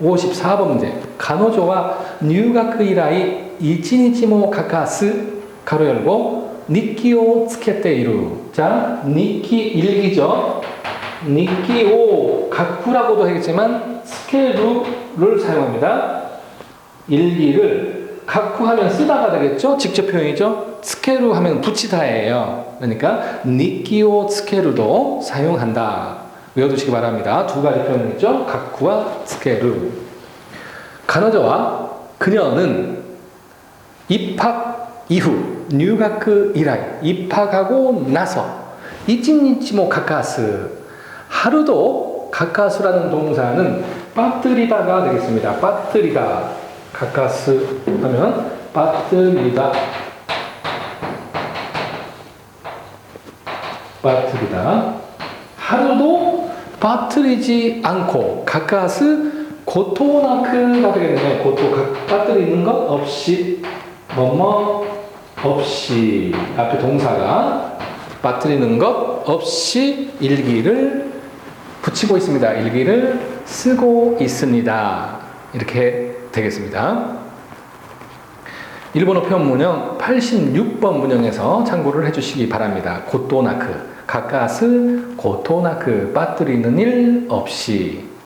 54번째 간호조와 뉴각 이라이 1日 모카카스 가로 열고 니키오 츠케테 이루 자 니키 일기죠. 니키오 가쿠라고도 하겠지만 스케루를 사용합니다. 일기를 가쿠하면 쓰다가 되겠죠? 직접 표현이죠? 스케루 하면 붙이다예요. 그러니까 니키오 스케루도 사용한다. 외워두시기 바랍니다. 두 가지 표현이죠. 가쿠와 스케루. 간호자와 그녀는 입학 이후入学 이라이 입학하고 나서 이치니치모 가까스 하루도 가까스라는 동사는 빠뜨리다가 되겠습니다. 빠뜨리다 가까스 하면 빠뜨리다 빠뜨리다 하루도 빠뜨리지 않고 가까스 고토나크가 되겠네요. 고토 가- 빠뜨리는 것 없이 뭐뭐 없이 앞에 동사가 빠뜨리는 것 없이 일기를 붙이고 있습니다. 일기를 쓰고 있습니다. 이렇게 되겠습니다. 일본어 표현 문형 86번 문형에서 참고를 해주시기 바랍니다. 고토나크, 가까스, 고토나크, 빠뜨리는 일 없이